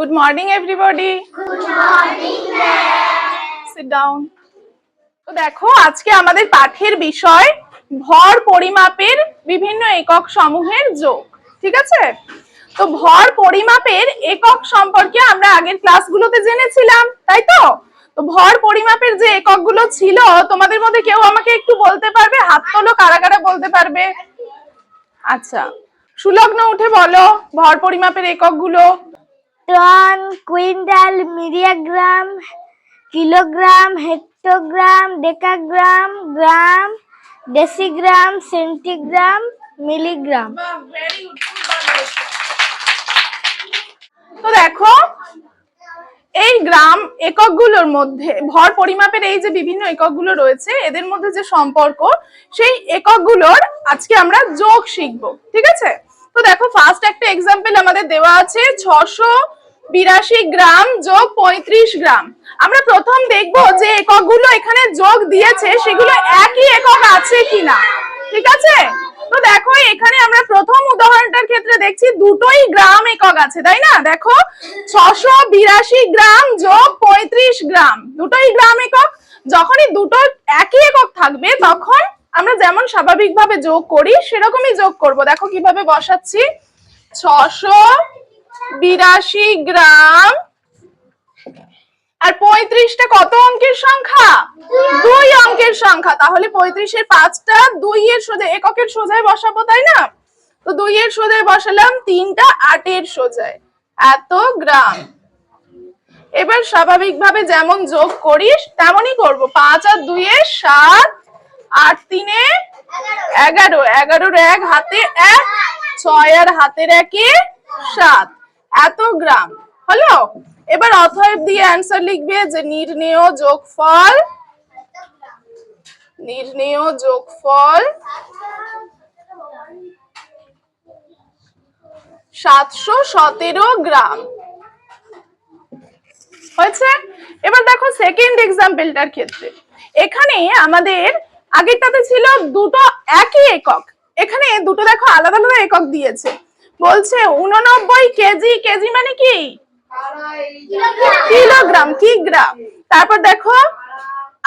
Good morning, everybody. Good morning, Sit down. তো দেখো আজকে আমাদের পাঠের বিষয় ভর পরিমাপের বিভিন্ন একক সমূহের যোগ ঠিক আছে? তো ভর পরিমাপের একক সম্পর্কে আমরা আগের ক্লাসগুলোতে জেনেছিলাম তাই তো? তো ভর পরিমাপের যে এককগুলো ছিল তোমাদের মধ্যে কেউ আমাকে একটু বলতে পারবে? হাত তোলো কারা কারা বলতে পারবে? আচ্ছা সুলগ্ন উঠে বলো ভর পরিমাপের এককগুলো। Ton quintal milligram kilogram, hectogram, decagram, gram, decigram, centigram, milligram. তো দেখো, এই গ্রাম এককগুলোর মধ্যে ভর পরিমাপের এই যে বিভিন্ন এককগুলো রয়েছে, এদের মধ্যে যে সম্পর্ক, সেই এককগুলোর আজকে আমরা যোগ শিখব, ঠিক আছে? তো দেখো ফার্স্ট একটা এক্সাম্পল আমাদের দেওয়া আছে, ছশো বিরাশি গ্রাম যোগ পঁয়ত্রিশ গ্রাম। আমরা প্রথম দেখব যে এককগুলো এখানে যোগ দিয়েছে, সেগুলো একই একক আছে কিনা। ঠিক আছে? তো দেখো, এখানে আমরা প্রথম উদাহরণটার ক্ষেত্রে দেখছি দুটোই গ্রাম একক আছে, তাই না? দেখো, ছশো বিরাশি গ্রাম যোগ পঁয়ত্রিশ গ্রাম, দুটোই গ্রাম একক। যখনই দুটো একই একক থাকবে, তখন আমরা যেমন স্বাভাবিকভাবে যোগ করি, সেরকমই যোগ করব। দেখো কীভাবে বসাচ্ছি। ছশো বিরাশি গ্রাম। আর পঁয়ত্রিশটা কত অঙ্কের সংখ্যা? দুই অঙ্কের সংখ্যা। তাহলে পঁয়ত্রিশের পাঁচটা দুই এর সোজা এককের সোজায় বসাবো, তাই না? তো দুই এর সোজায় বসালাম, তিনটা আটের সোজায়। এত গ্রাম। এবার স্বাভাবিকভাবে যেমন যোগ করিস, তেমনই করব। পাঁচ আর দুইয়ে সাত, আট তিনে এগারো। এগারোর এক হাতে এক, ছয় আর হাতের একে সাত। এত গ্রাম। হলো? এবার অথয়েব দিয়ে অ্যান্সার লিখবে যে নির্ণেয় যোগফল নির্ণেয় যোগফল সাতশো সতেরো গ্রাম। হয়েছে? এবার দেখো সেকেন্ড এক্সাম্পলটার ক্ষেত্রে। এখানে আমাদের আগেরটাতে ছিল দুটো একই একক। এখানে দুটো দেখো আলাদা আলাদা একক দিয়েছে। বলছে উননব্বই কেজি কেজি মানে কি? কিলোগ্রাম কি গ্রাম তারপর দেখো,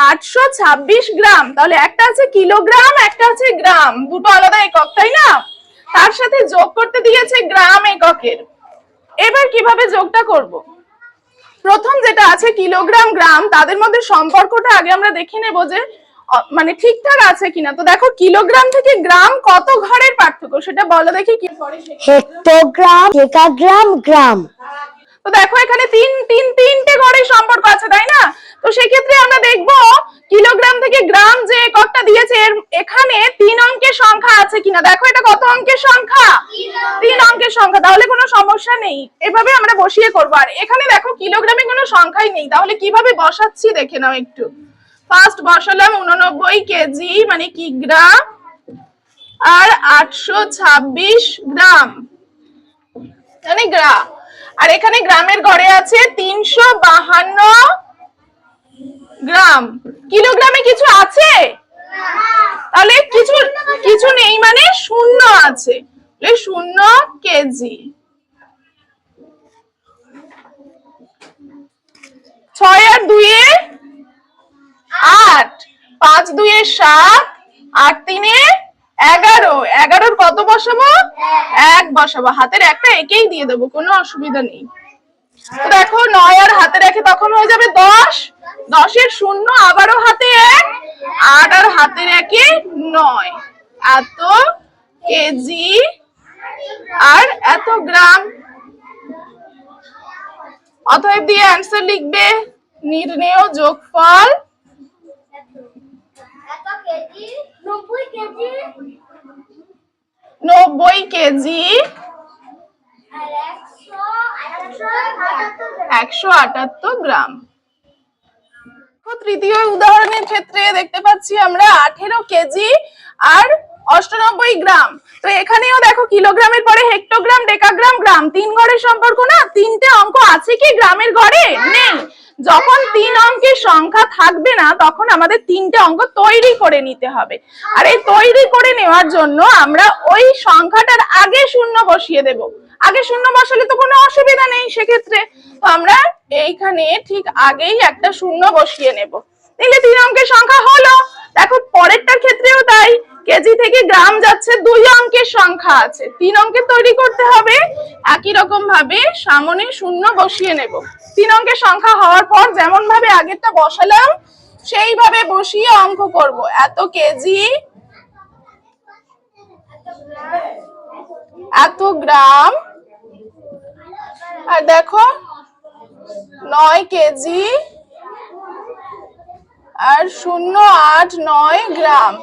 আটশো ছাব্বিশ গ্রাম। তাহলে একটা আছে কিলোগ্রাম, একটা আছে গ্রাম। দুটো আলাদা একক, তাই না? তার সাথে যোগ করতে দিয়েছে গ্রাম এককের। এবার কীভাবে যোগটা করব? প্রথম যেটা আছে কিলোগ্রাম, গ্রাম, তাদের মধ্যে সম্পর্কটা আগে আমরা দেখে নেব যে মানে ঠিকঠাক আছে কিনা? তো দেখো কিলোগ্রাম থেকে গ্রাম কত ঘরের পার্থক্য? সেটা বলো দেখি কি হেক্টোগ্রাম ডেকাগ্রাম গ্রাম। তো দেখো এখানে তিন তিন তিনটে ঘরের সম্পর্ক আছে তাই না? তো সেক্ষেত্রে আমরা দেখব কিলোগ্রাম থেকে গ্রাম যে এককটা দিয়েছে এখানে তিন অঙ্কের সংখ্যা আছে কিনা? দেখো এটা কত অঙ্কের সংখ্যা? তিন অঙ্কের সংখ্যা তাহলে কোনো সমস্যা নেই। এভাবে আমরা বসিয়ে করব। আর এখানে দেখো কিলোগ্রামে কোনো সংখ্যাই নেই। তাহলে কীভাবে বসাচ্ছি? দেখে নাও একটু। ফার্স্ট বসালাম উননব্বই কেজি মানে কি গ্রাম? আর আটশো ছাব্বিশ গ্রাম। মানে গ্রাম আর এখানে গ্রামের ঘরে আছে তিনশো বাহান্ন গ্রাম। কিলোগ্রামে কিছু আছে? তাহলে কিছু কিছু নেই মানে শূন্য আছে। শূন্য কেজি। ছয় আর দুইয়ে আট। পাঁচ দুইয়ে সাত, আট তিনে এগারো। এগারোর কত বসাবো? এক বসাবো। হাতের একটা একেই দিয়ে দেবো, কোনো অসুবিধা নেই। দেখো, নয় আর হাতে রেখে তখন হয়ে যাবে দশ। দশের শূন্য, আবারও হাতে এক, আট আর হাতে রেখে নয়। এত কেজি আর এত গ্রাম। অতএব দিয়ে অ্যান্সার লিখবে, নির্ণেয় যোগফল নব্বই কেজি। একশো আটাত্তর গ্রাম। তৃতীয় উদাহরণের ক্ষেত্রে দেখতে পাচ্ছি আমরা আঠেরো কেজি আর অষ্টানব্বই গ্রাম। তো এখানেও দেখো, কিলোগ্রামের পরে হেক্টোগ্রাম, ডেকাগ্রাম, গ্রাম। তিন ঘরের সম্পর্ক না? তিনটে অঙ্ক আছে কি গ্রামের ঘরে নেই। যখন তিন অঙ্কের সংখ্যা থাকবে না, তখন আমাদের তিনটে অঙ্ক তৈরি করে নিতে হবে। আর এই তৈরি করে নেওয়ার জন্য আমরা ওই সংখ্যাটার আগে শূন্য বসিয়ে দেব। আগে শূন্য বসালে তো কোনো অসুবিধা নেই সেক্ষেত্রে। তো আমরা এইখানে ঠিক আগেই একটা শূন্য বসিয়ে নেব। তাহলে তিন অঙ্কের সংখ্যা হলো। দেখো, পরেরটার ক্ষেত্রেও তাই। কেজি থেকে গ্রাম যাচ্ছে দুই অঙ্কের সংখ্যা আছে। তিন অঙ্কের তৈরি করতে হবে। একই রকম ভাবে সামনে শূন্য বসিয়ে নেব। তিন অঙ্কের সংখ্যা হওয়ার পর যেমন ভাবে আগেরটা বসালাম, সেইভাবে বসিয়ে অঙ্ক করব। এত কেজি, এত গ্রাম, আর দেখো, নয় কেজি, আর শূন্য আট নয় গ্রাম।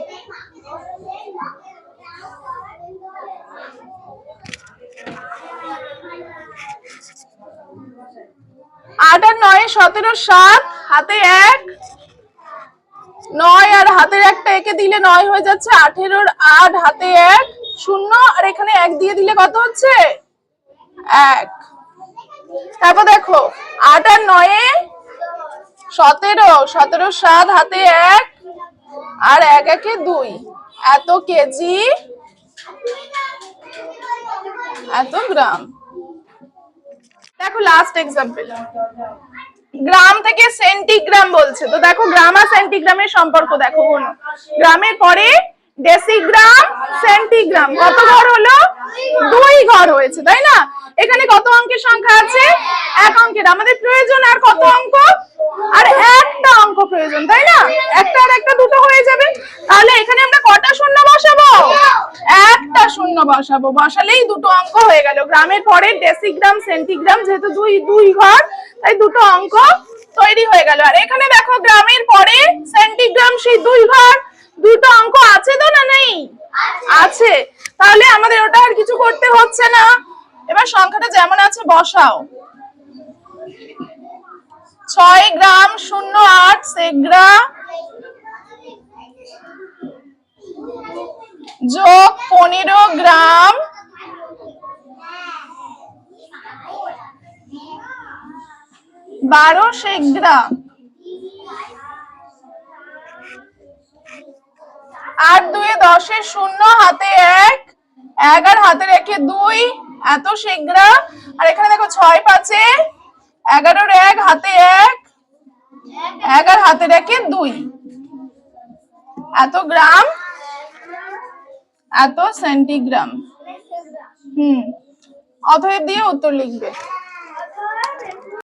আট আর নয়, সতেরো, সাত, হাতে এক, নয়, আর হাতের একটা একে দিলে নয় হয়ে যাচ্ছে আঠেরোর আট, হাতে এক, শূন্য, আর এখানে এক দিয়ে দিলে কত হচ্ছে? এক। তারপর দেখো, আট আর নয়ে, সতেরো সতেরো, সাত, হাতে এক, আর এক একে দুই। এত কেজি, এত গ্রাম। দেখো লাস্ট এক্সাম্পল গ্রাম থেকে সেন্টিগ্রাম বলছে। তো দেখো গ্রাম আর সেন্টিগ্রামের সম্পর্ক দেখো কোন গ্রামের পরে ডেসিগ্রাম সেন্টিগ্রাম কত ঘর হলো? দুই ঘর হয়েছে, তাই না? এখানে কত অঙ্কের সংখ্যা আছে? এক অঙ্কের। আমাদের প্রয়োজন আর কত অঙ্ক? আর একটা অঙ্ক প্রয়োজন তাই না একটা আর একটা দুটো হয়ে যাবে তাহলে এখানে আমরা কটা শূন্য বসাবো একটা শূন্য বসাবো। বসালেই দুটো অঙ্ক হয়ে গেল। গ্রামের পরে ডেসিগ্রাম সেন্টিগ্রাম যেহেতু দুই দুই ঘর তাই দুটো অঙ্ক তৈরি হয়ে গেল। আর এখানে দেখো গ্রামের পরে সেন্টিগ্রাম সেই দুই ঘর দুটো অঙ্ক আছে তো না নেই? আছে। তাহলে আমাদের ওটা আর কিছু করতে হচ্ছে না। এবার সংখ্যাটা যেমন আছে বসাও। ছয় গ্রাম শূন্য আট সেগ্রা যোগ পনেরো গ্রাম। বারো সেগ্রা আট দুয়ে দশে শূন্য, হাতে এক আর হাতে রেখে দুই, এত সেগ্রা আর এখানে দেখো ছয় পাঁচে, এগারোর এক, হাতে এক আর হাতে রেখে দুই। এত গ্রাম। এত সেন্টিগ্রাম হুম অতএব দিয়ে উত্তর লিখবে।